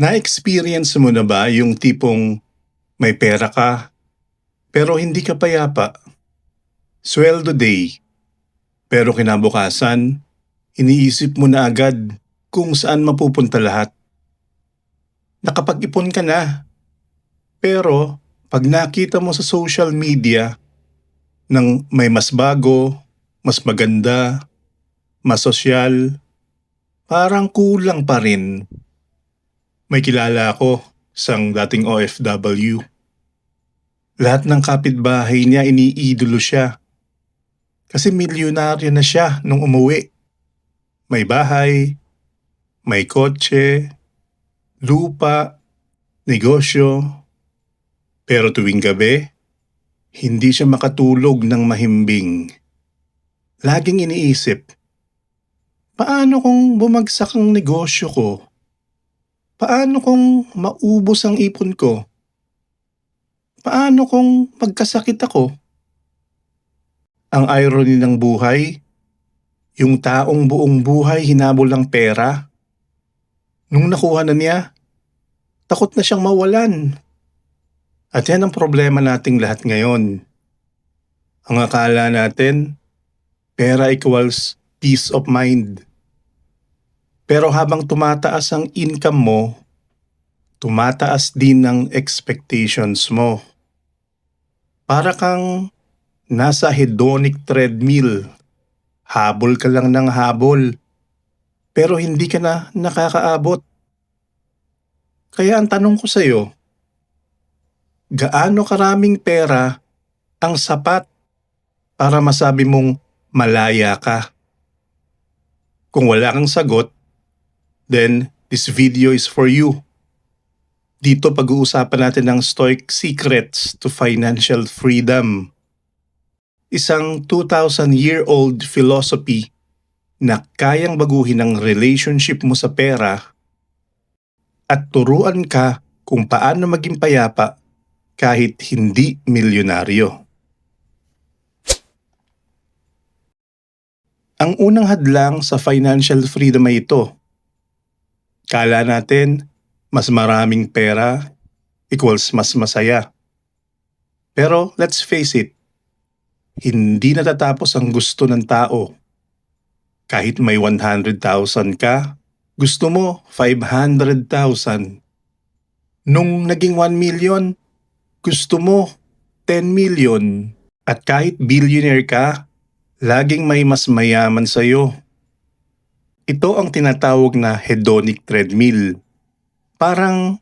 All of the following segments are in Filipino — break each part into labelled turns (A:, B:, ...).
A: Na-experience mo na ba yung tipong may pera ka, pero hindi ka payapa? Sweldo day, pero kinabukasan, iniisip mo na agad kung saan mapupunta lahat. Nakapag-ipon ka na, pero pag nakita mo sa social media ng may mas bago, mas maganda, mas sosyal, parang kulang pa rin. May kilala ako, isang dating OFW. Lahat ng kapitbahay niya iniidolo siya. Kasi milyonaryo na siya nung umuwi. May bahay, may kotse, lupa, negosyo. Pero tuwing gabi, hindi siya makatulog ng mahimbing. Laging iniisip, paano kung bumagsak ang negosyo ko? Paano kung maubos ang ipon ko? Paano kung magkasakit ako? Ang irony ng buhay, yung taong buong buhay hinabol ng pera, nung nakuha na niya, takot na siyang mawalan. At yan ang problema nating lahat ngayon. Ang akala natin, pera equals peace of mind. Pero habang tumataas ang income mo, tumataas din ang expectations mo. Para kang nasa hedonic treadmill. Habol ka lang ng habol. Pero hindi ka na nakakaabot. Kaya ang tanong ko sa'yo, gaano karaming pera ang sapat para masabi mong malaya ka? Kung wala kang sagot, then this video is for you. Dito pag-uusapan natin ang Stoic Secrets to Financial Freedom. Isang 2,000-year-old philosophy na kayang baguhin ang relationship mo sa pera at turuan ka kung paano maging payapa kahit hindi milyonaryo. Ang unang hadlang sa financial freedom ay ito. Kala natin, mas maraming pera equals mas masaya. Pero let's face it, hindi natatapos ang gusto ng tao. Kahit may 100,000 ka, gusto mo 500,000. Nung naging 1 million, gusto mo 10 million. At kahit billionaire ka, laging may mas mayaman sa'yo. Ito ang tinatawag na hedonic treadmill. Parang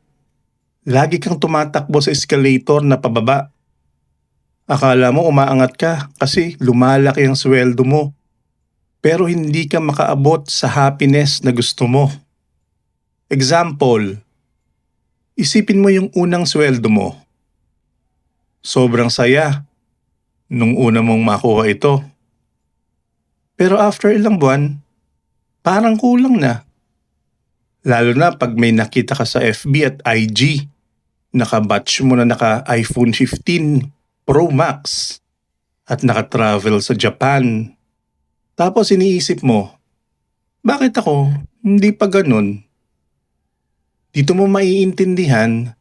A: lagi kang tumatakbo sa escalator na pababa. Akala mo umaangat ka kasi lumalaki ang sweldo mo. Pero hindi ka makaabot sa happiness na gusto mo. Example, isipin mo yung unang sweldo mo. Sobrang saya nung una mong makuha ito. Pero after ilang buwan, parang kulang na. Lalo na pag may nakita ka sa FB at IG, nakabatch mo na naka iPhone 15 Pro Max at naka-travel sa Japan. Tapos iniisip mo, bakit ako hindi pa ganun? Dito mo maiintindihan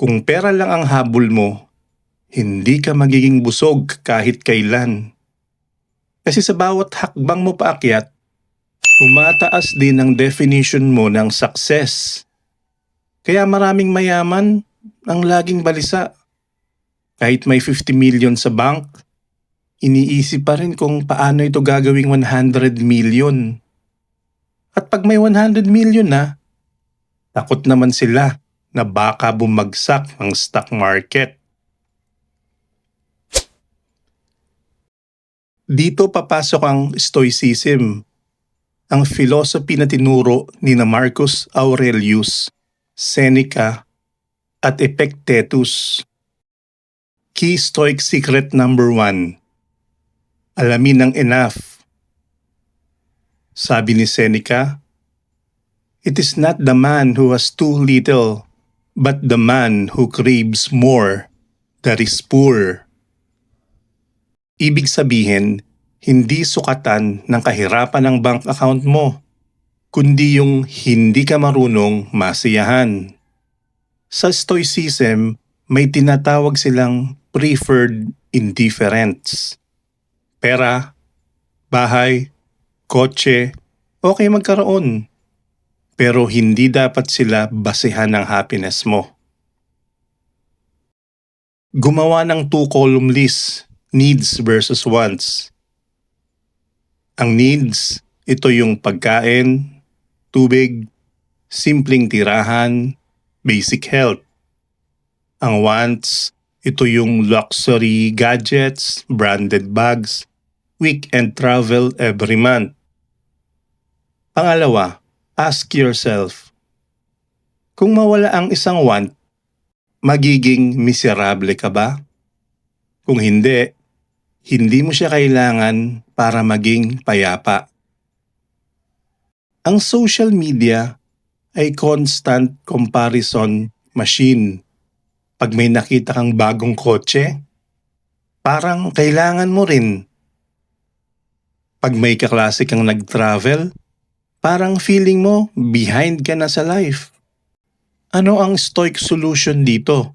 A: kung pera lang ang habol mo, hindi ka magiging busog kahit kailan. Kasi sa bawat hakbang mo paakyat, tumataas din ang definition mo ng success. Kaya maraming mayaman ang laging balisa. Kahit may 50 million sa bank, iniisip pa rin kung paano ito gagawing 100 million. At pag may 100 million na, takot naman sila na baka bumagsak ang stock market. Dito papasok ang Stoicism, ang philosophy na tinuro ni na Marcus Aurelius, Seneca, at Epictetus. Key Stoic Secret Number 1 Alamin ng enough. Sabi ni Seneca, It is not the man who has too little, but the man who craves more that is poor. Ibig sabihin, hindi sukatan ng kahirapan ng bank account mo. kundi yung hindi ka marunong masiyahan. Sa Stoicism, may tinatawag silang preferred indifference. Pera, bahay, kotse, okay magkaroon. Pero hindi dapat sila basehan ng happiness mo. Gumawa ng two-column list, needs versus wants. Ang needs, ito yung pagkain, tubig, simpleng tirahan, basic health. Ang wants, ito yung luxury gadgets, branded bags, weekend travel every month. Pangalawa, ask yourself, kung mawala ang isang want, magiging miserable ka ba? Kung hindi, hindi mo siya kailangan para maging payapa. Ang social media ay constant comparison machine. Pag may nakita kang bagong kotse, parang kailangan mo rin. Pag may kaklase kang nag-travel, parang feeling mo behind ka na sa life. Ano ang stoic solution dito?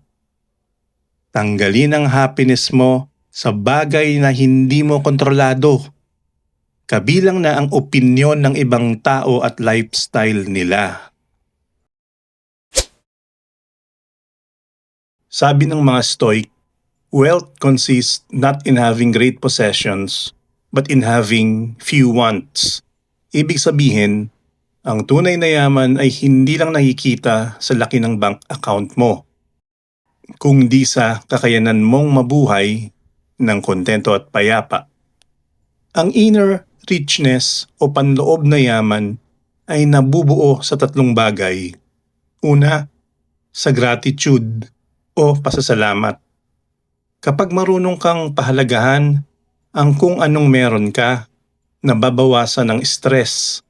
A: Tanggalin ang happiness mo sa bagay na hindi mo kontrolado. Kabilang na ang opinyon ng ibang tao at lifestyle nila. Sabi ng mga Stoic, wealth consists not in having great possessions, but in having few wants. Ibig sabihin, ang tunay na yaman ay hindi lang nakikita sa laki ng bank account mo, kundi sa kakayanan mong mabuhay ng kontento at payapa. Ang inner richness o panloob na yaman ay nabubuo sa tatlong bagay. Una, sa gratitude o pasasalamat. Kapag marunong kang pahalagahan ang kung anong meron ka, nababawasan ng stress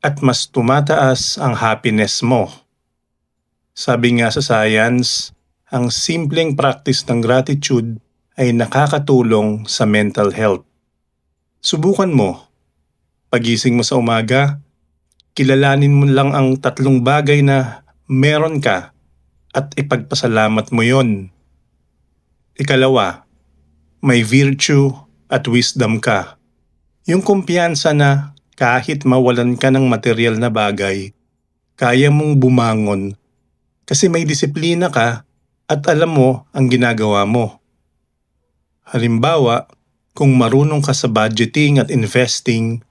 A: at mas tumataas ang happiness mo. Sabi nga sa science, ang simpleng practice ng gratitude ay nakakatulong sa mental health. Subukan mo. Pagising mo sa umaga, kilalanin mo lang ang tatlong bagay na meron ka at ipagpasalamat mo yon. Ikalawa, may virtue at wisdom ka. Yung kumpiyansa na kahit mawalan ka ng material na bagay, kaya mong bumangon kasi may disiplina ka at alam mo ang ginagawa mo. Halimbawa, kung marunong ka sa budgeting at investing,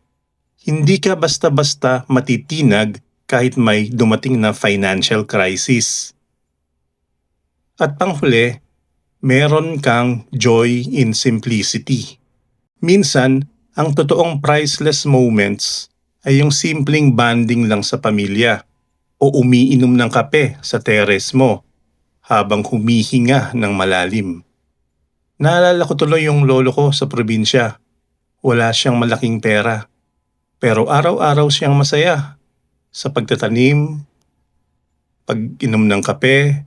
A: hindi ka basta-basta matitinag kahit may dumating na financial crisis. At panghuli, meron kang joy in simplicity. Minsan, ang totoong priceless moments ay yung simpleng banding lang sa pamilya o umiinom ng kape sa teres mo habang humihinga ng malalim. Naalala ko tuloy yung lolo ko sa probinsya. Wala siyang malaking pera. Pero araw-araw siyang masaya sa pagtatanim, pag-inom ng kape,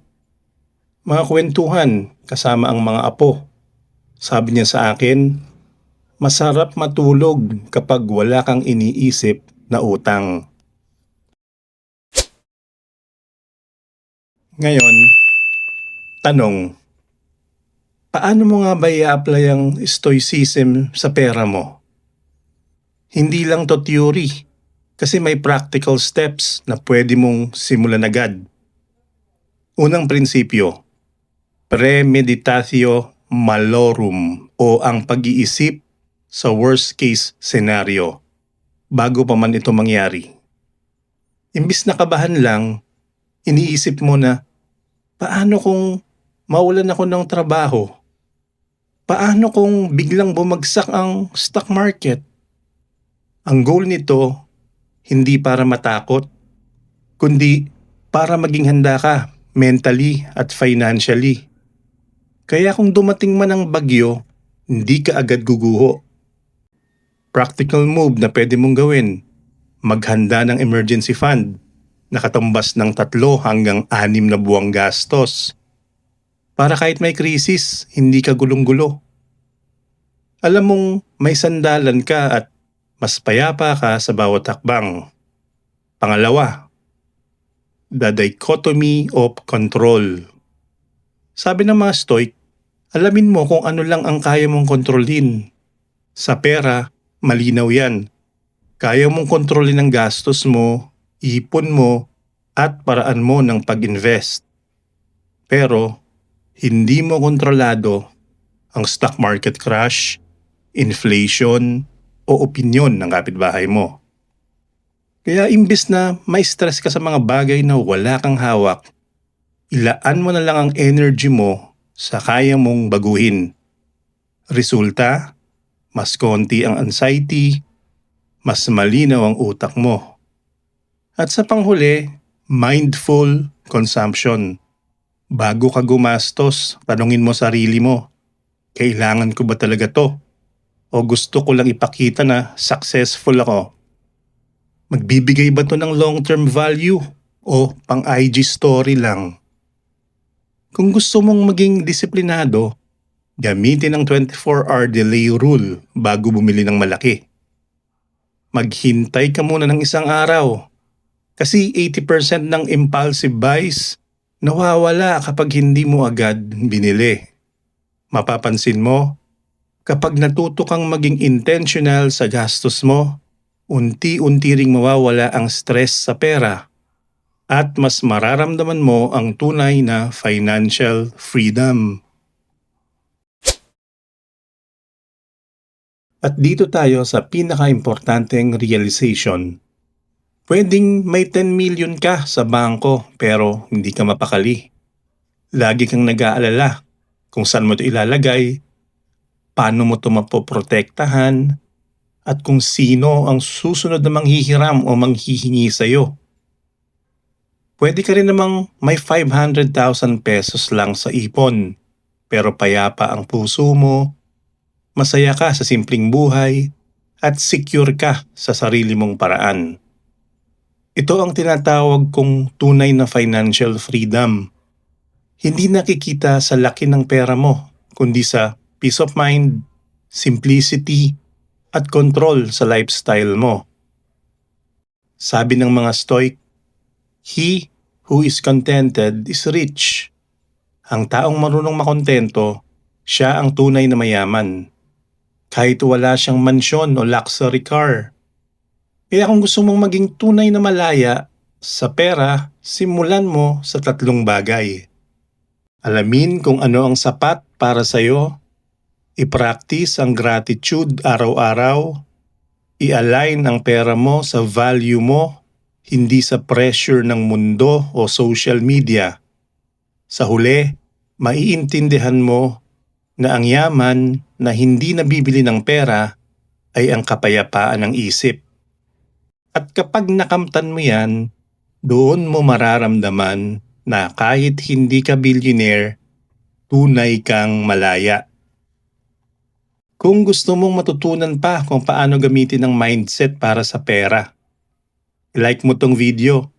A: mga kwentuhan kasama ang mga apo. Sabi niya sa akin, Masarap matulog kapag wala kang iniisip na utang. Ngayon, tanong, paano mo nga ba i-apply ang stoicism sa pera mo? Hindi lang to theory, kasi may practical steps na pwede mong simulan agad. Unang prinsipyo, premeditatio malorum o ang pag-iisip sa worst case scenario bago pa man ito mangyari. Imbis na kabahan lang, iniisip mo na, paano kung mawalan ako ng trabaho? Paano kung biglang bumagsak ang stock market? Ang goal nito, hindi para matakot, kundi para maging handa ka mentally at financially. Kaya kung dumating man ang bagyo, hindi ka agad guguho Practical move na pwede mong gawin. Maghanda ng emergency fund na katumbas ng tatlo hanggang anim na buwang gastos. Para kahit may krisis, hindi ka gulong-gulo. Alam mong may sandalan ka at mas payapa ka sa bawat takbang. Pangalawa, the dichotomy of control. Sabi ng mga stoic, alamin mo kung ano lang ang kaya mong kontrolin. Sa pera, malinaw yan. Kaya mong kontrolin ang gastos mo, ipon mo, at paraan mo ng pag-invest. Pero, hindi mo kontrolado ang stock market crash, inflation, o opinyon ng kapitbahay mo. Kaya imbis na may stress ka sa mga bagay na wala kang hawak, ilaan mo na lang ang energy mo sa kaya mong baguhin. Resulta, mas konti ang anxiety, mas malinaw ang utak mo. At sa panghuli, mindful consumption. Bago ka gumastos, tanungin mo sarili mo, kailangan ko ba talaga to? O gusto ko lang ipakita na successful ako? Magbibigay ba to ng long-term value o pang IG story lang? Kung gusto mong maging disiplinado, gamitin ang 24-hour delay rule bago bumili ng malaki. Maghintay ka muna ng isang araw kasi 80% ng impulsive buys nawawala kapag hindi mo agad binili. Mapapansin mo, kapag natuto kang maging intentional sa gastos mo, unti-unti ring mawawala ang stress sa pera at mas mararamdaman mo ang tunay na financial freedom. At dito tayo sa pinaka-importanteng realization. Pwedeng may 10 million ka sa bangko pero hindi ka mapakali. Lagi kang nag-aalala kung saan mo ito ilalagay, paano mo ito mapoprotektahan, at kung sino ang susunod na manghihiram o manghihingi sa iyo. Pwede ka rin namang may 500,000 pesos lang sa ipon, pero payapa ang puso mo, masaya ka sa simpleng buhay, at secure ka sa sarili mong paraan. Ito ang tinatawag kong tunay na financial freedom. Hindi nakikita sa laki ng pera mo, kundi sa peace of mind, simplicity, at control sa lifestyle mo. Sabi ng mga stoic, He who is contented is rich. Ang taong marunong makontento, siya ang tunay na mayaman. Kahit wala siyang mansyon o luxury car. Kaya kung gusto mong maging tunay na malaya, sa pera, simulan mo sa tatlong bagay. Alamin kung ano ang sapat para sa iyo, i-practice ang gratitude araw-araw, i-align ang pera mo sa value mo hindi sa pressure ng mundo o social media. Sa huli, maiintindihan mo na ang yaman na hindi nabibili ng pera ay ang kapayapaan ng isip. At kapag nakamtan mo yan, doon mo mararamdaman na kahit hindi ka billionaire, tunay kang malaya. Kung gusto mong matutunan pa kung paano gamitin ang mindset para sa pera, like mo tong video,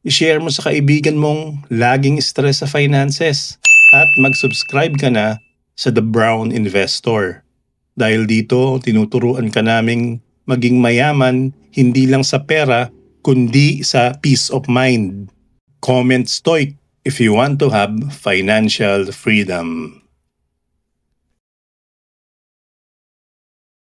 A: i-share mo sa kaibigan mong laging stress sa finances at mag-subscribe ka na sa The Brown Investor. Dahil dito, tinuturuan ka naming maging mayaman hindi lang sa pera, kundi sa peace of mind. Comment stoic if you want to have financial freedom.